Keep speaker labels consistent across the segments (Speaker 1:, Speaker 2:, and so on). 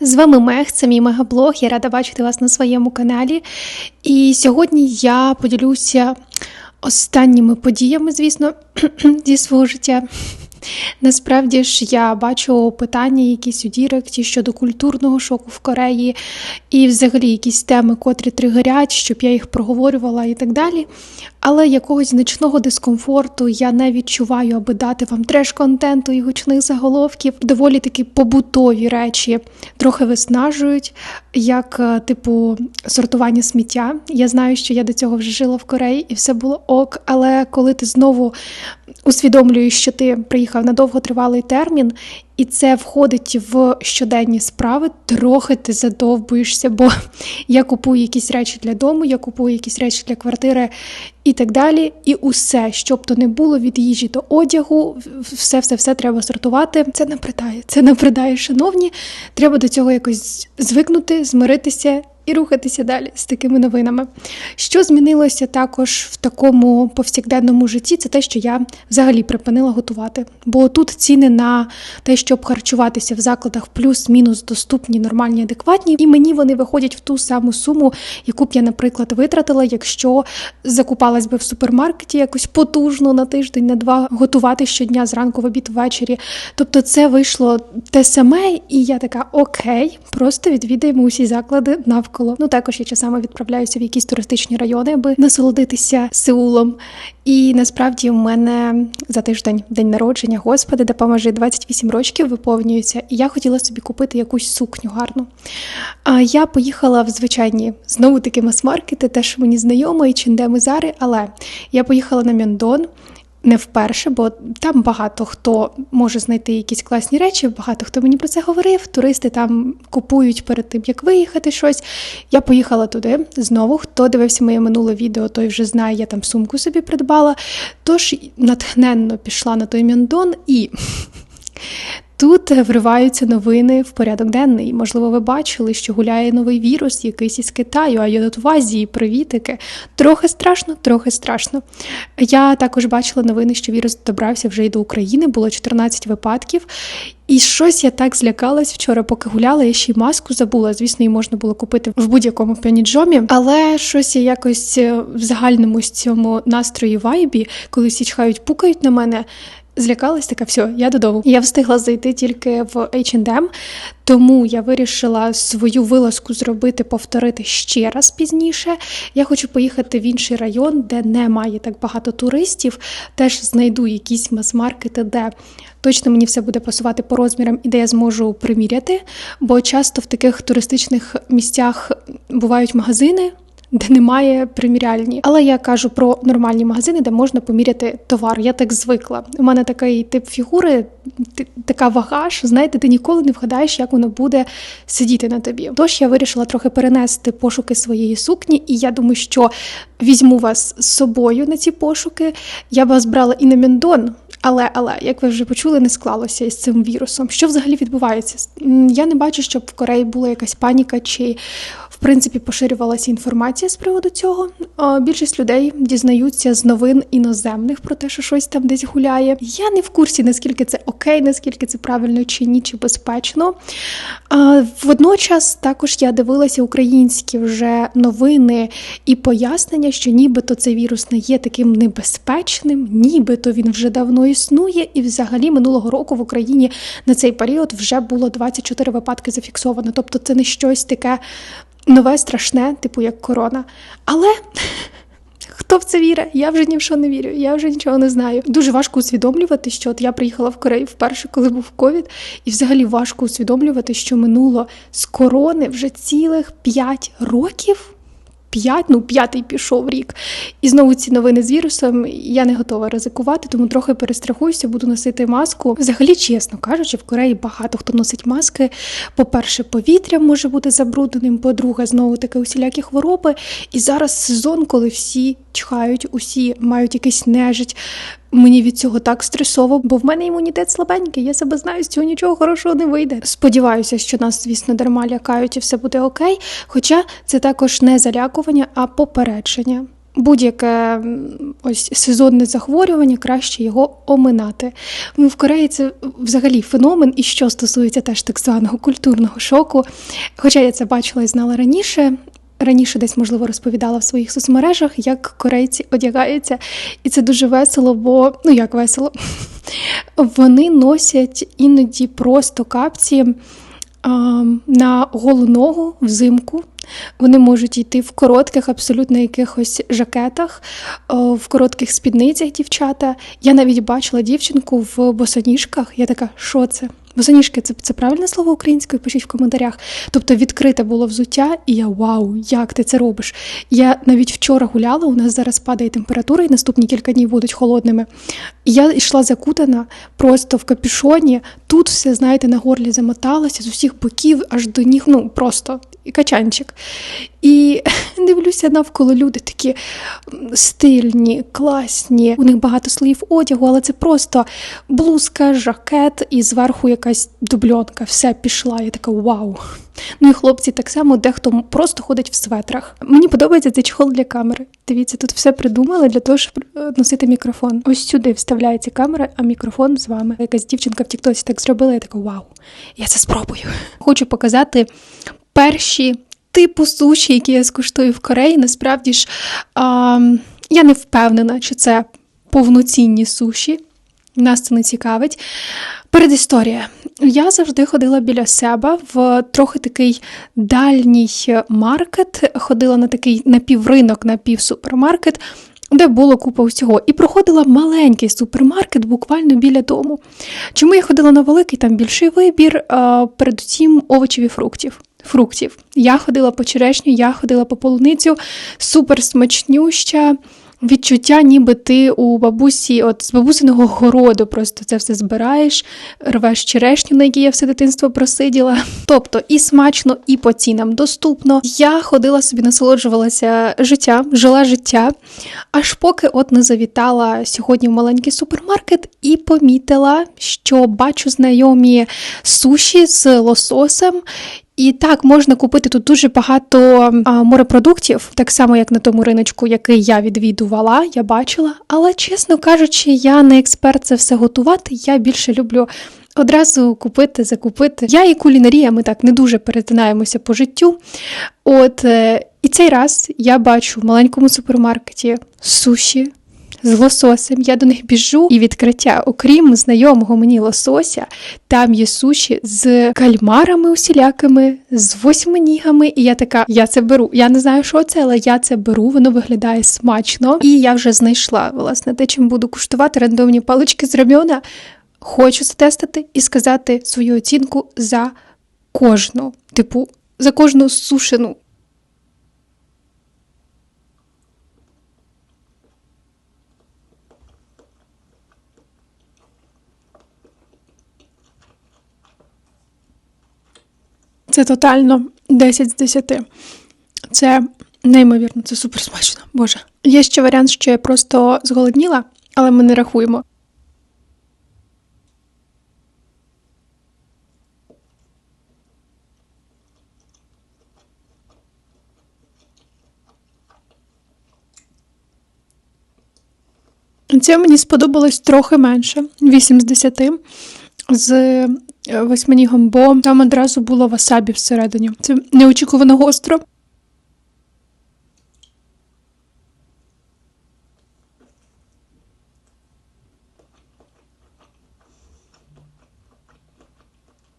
Speaker 1: З вами Мех, це мій мегаблог. Я рада бачити вас на своєму каналі. І сьогодні я поділюся останніми подіями, звісно, зі свого життя. Насправді ж я бачу питання якісь у Діректі щодо культурного шоку в Кореї, і взагалі якісь теми, котрі тригерять, щоб я їх проговорювала і так далі. Але якогось значного дискомфорту я не відчуваю, аби дати вам треш-контенту і гучних заголовків. Доволі такі побутові речі трохи виснажують, як е, типу сортування сміття. Я знаю, що я до цього вже жила в Кореї, і все було ок. Але коли ти знову усвідомлюєш, що ти приїхав на довготривалий термін, і це входить в щоденні справи, трохи ти задовбуєшся, бо я купую якісь речі для дому, я купую якісь речі для квартири і так далі. І усе, щоб то не було від їжі до одягу, все, все, все треба сортувати. Це напридає, це напридає, шановні. Треба до цього якось звикнути, змиритися. І рухатися далі з такими новинами. Що змінилося також в такому повсякденному житті, це те, що я взагалі припинила готувати. Бо тут ціни на те, щоб харчуватися в закладах плюс-мінус доступні, нормальні, адекватні, і мені вони виходять в ту саму суму, яку б я, наприклад, витратила, якщо закупалась би в супермаркеті якось потужно на тиждень, на два готувати щодня зранку в обід ввечері. Тобто, це вийшло те саме, і я така окей, просто відвідаємо усі заклади навколо. Ну також я часами відправляюся в якісь туристичні райони, аби насолодитися Сеулом. І насправді у мене за тиждень день народження, господи, допоможи 28 років виповнюється, і я хотіла собі купити якусь сукню гарну. А я поїхала в звичайні знову таки мас-маркети, теж мені знайомо, і Чендем, і Зари, але я поїхала на Мьондон. Не вперше, бо там багато хто може знайти якісь класні речі, багато хто мені про це говорив. Туристи там купують перед тим, як виїхати щось. Я поїхала туди знову. Хто дивився моє минуле відео, той вже знає, я там сумку собі придбала. Тож натхненно пішла на той міндон і. Тут вриваються новини в порядок денний. Можливо, ви бачили, що гуляє новий вірус, якийсь із Китаю, а я в Азії, привітики. Трохи страшно, трохи страшно. Я також бачила новини, що вірус добрався вже й до України, було 14 випадків. І щось я так злякалась вчора, поки гуляла, я ще й маску забула. Звісно, її можна було купити в будь-якому п'яніджомі. Але щось я якось е, в загальному цьому настрої вайбі, коли всі чхають, пукають на мене. Злякалась така, все, я додому. Я встигла зайти тільки в H&M, тому я вирішила свою вилазку зробити, повторити ще раз пізніше. Я хочу поїхати в інший район, де немає так багато туристів. Теж знайду якісь мас-маркети, де точно мені все буде пасувати по розмірам і де я зможу приміряти. Бо часто в таких туристичних місцях бувають магазини де немає приміряльні. Але я кажу про нормальні магазини, де можна поміряти товар. Я так звикла. У мене такий тип фігури, така вага, що знаєте, ти ніколи не вгадаєш, як воно буде сидіти на тобі. Тож я вирішила трохи перенести пошуки своєї сукні, і я думаю, що візьму вас з собою на ці пошуки. Я вас брала і на Мендон. Але, але, як ви вже почули, не склалося із цим вірусом. Що взагалі відбувається? Я не бачу, щоб в Кореї була якась паніка чи в принципі поширювалася інформація з приводу цього. Більшість людей дізнаються з новин іноземних про те, що щось там десь гуляє. Я не в курсі, наскільки це окей, наскільки це правильно чи ні, чи безпечно. Водночас також я дивилася українські вже новини і пояснення, що нібито цей вірус не є таким небезпечним, нібито він вже давно існує, і взагалі минулого року в Україні на цей період вже було 24 випадки зафіксовано. Тобто це не щось таке нове, страшне, типу як корона. Але. Хто в це вірить? Я вже ні в що не вірю, я вже нічого не знаю. Дуже важко усвідомлювати, що от я приїхала в Корею вперше, коли був ковід, і взагалі важко усвідомлювати, що минуло з корони вже цілих 5 років. П'ять, ну п'ятий пішов рік. І знову ці новини з вірусом. Я не готова ризикувати, тому трохи перестрахуюся, буду носити маску. Взагалі, чесно кажучи, в Кореї багато хто носить маски. По-перше, повітря може бути забрудненим, по-друге, знову таки усілякі хвороби. І зараз сезон, коли всі чхають, усі мають якийсь нежить. Мені від цього так стресово, бо в мене імунітет слабенький. Я себе знаю, з цього нічого хорошого не вийде. Сподіваюся, що нас, звісно, дарма лякають і все буде окей. Хоча це також не залякування, а попередження. будь-яке ось сезонне захворювання, краще його оминати. Ну, в Кореї це взагалі феномен, і що стосується теж так званого культурного шоку. Хоча я це бачила і знала раніше. Раніше десь, можливо, розповідала в своїх соцмережах, як корейці одягаються, і це дуже весело, бо ну як весело, вони носять іноді просто капці а, на голу ногу взимку. Вони можуть йти в коротких, абсолютно якихось жакетах, в коротких спідницях дівчата. Я навіть бачила дівчинку в босоніжках. Я така, що це? Босоніжки це, це правильне слово українською? Пишіть в коментарях. Тобто відкрите було взуття, і я вау, як ти це робиш? Я навіть вчора гуляла, у нас зараз падає температура, і наступні кілька днів будуть холодними. І я йшла закутана просто в капюшоні. Тут все, знаєте, на горлі замоталося з усіх боків, аж до ніг, ну просто і качанчик. І дивлюся навколо люди такі стильні, класні. У них багато слоїв одягу, але це просто блузка, жакет і зверху якась дубльонка. Все пішла. Я така вау. Ну і хлопці так само, дехто просто ходить в светрах. Мені подобається цей чехол для камери. Дивіться, тут все придумали для того, щоб е, носити мікрофон. Ось сюди вставляється камера, а мікрофон з вами. Якась дівчинка в Тіктоці так зробила, я така вау, я це спробую. Хочу показати перші типу суші, які я скуштую в Кореї. Насправді ж а, я не впевнена, чи це повноцінні суші. Нас це не цікавить. Передісторія. Я завжди ходила біля себе в трохи такий дальній маркет, ходила на такий напівринок, напівсупермаркет, де було купа усього. І проходила маленький супермаркет буквально біля дому. Чому я ходила на великий, там більший вибір, передусім овочів і фруктів. Фруктів. Я ходила по черешню, я ходила по полуницю, супер смачнюща. Відчуття, ніби ти у бабусі, от з бабусиного городу, просто це все збираєш, рвеш черешню, на якій я все дитинство просиділа. Тобто і смачно, і по цінам доступно. Я ходила собі, насолоджувалася життям, жила життя, аж поки от не завітала сьогодні в маленький супермаркет і помітила, що бачу знайомі суші з лососем. І так можна купити тут дуже багато морепродуктів, так само як на тому риночку, який я відвідувала, я бачила. Але чесно кажучи, я не експерт це все готувати. Я більше люблю одразу купити, закупити. Я і кулінарія, ми так не дуже перетинаємося по життю. От е, і цей раз я бачу в маленькому супермаркеті суші з лососем. Я до них біжу і відкриття, окрім знайомого мені лосося, там є суші з кальмарами усілякими, з восьминігами. І я така, я це беру. Я не знаю, що це, але я це беру. Воно виглядає смачно. І я вже знайшла власне те, чим буду куштувати рандомні палички з рамьона. Хочу затестити і сказати свою оцінку за кожну, типу, за кожну сушену Це тотально 10 з 10. Це неймовірно, це супер смачно. Боже. Є ще варіант, що я просто зголодніла, але ми не рахуємо. Це мені сподобалось трохи менше 8 з 10 з восьминігом, бо там одразу було васабі всередині. Це неочікувано гостро.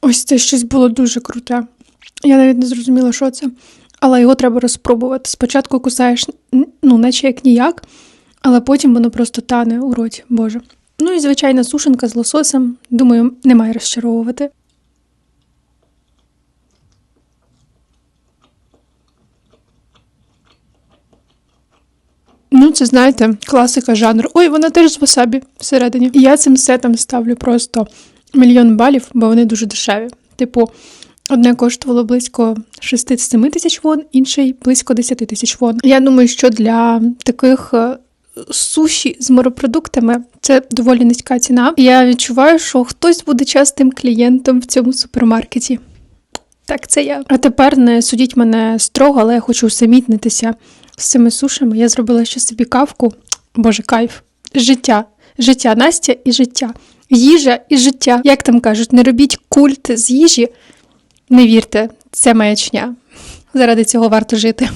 Speaker 1: Ось це щось було дуже круте. Я навіть не зрозуміла, що це, але його треба розпробувати. Спочатку кусаєш, ну, наче як ніяк, але потім воно просто тане у роті, Боже. Ну і звичайна сушенка з лососем, думаю, немає розчаровувати. Ну, це знаєте, класика жанру. Ой, вона теж з васабі всередині. Я цим сетом ставлю просто мільйон балів, бо вони дуже дешеві. Типу, одне коштувало близько 67 тисяч вон, інший близько 10 тисяч вон. Я думаю, що для таких е, суші з морепродуктами це доволі низька ціна. Я відчуваю, що хтось буде частим клієнтом в цьому супермаркеті. Так, це я. А тепер не судіть мене строго, але я хочу усамітнитися з цими сушами. Я зробила ще собі кавку. Боже, кайф. Життя. Життя, Настя і життя. Їжа і життя. Як там кажуть, не робіть культ з їжі. Не вірте, це маячня. Заради цього варто жити.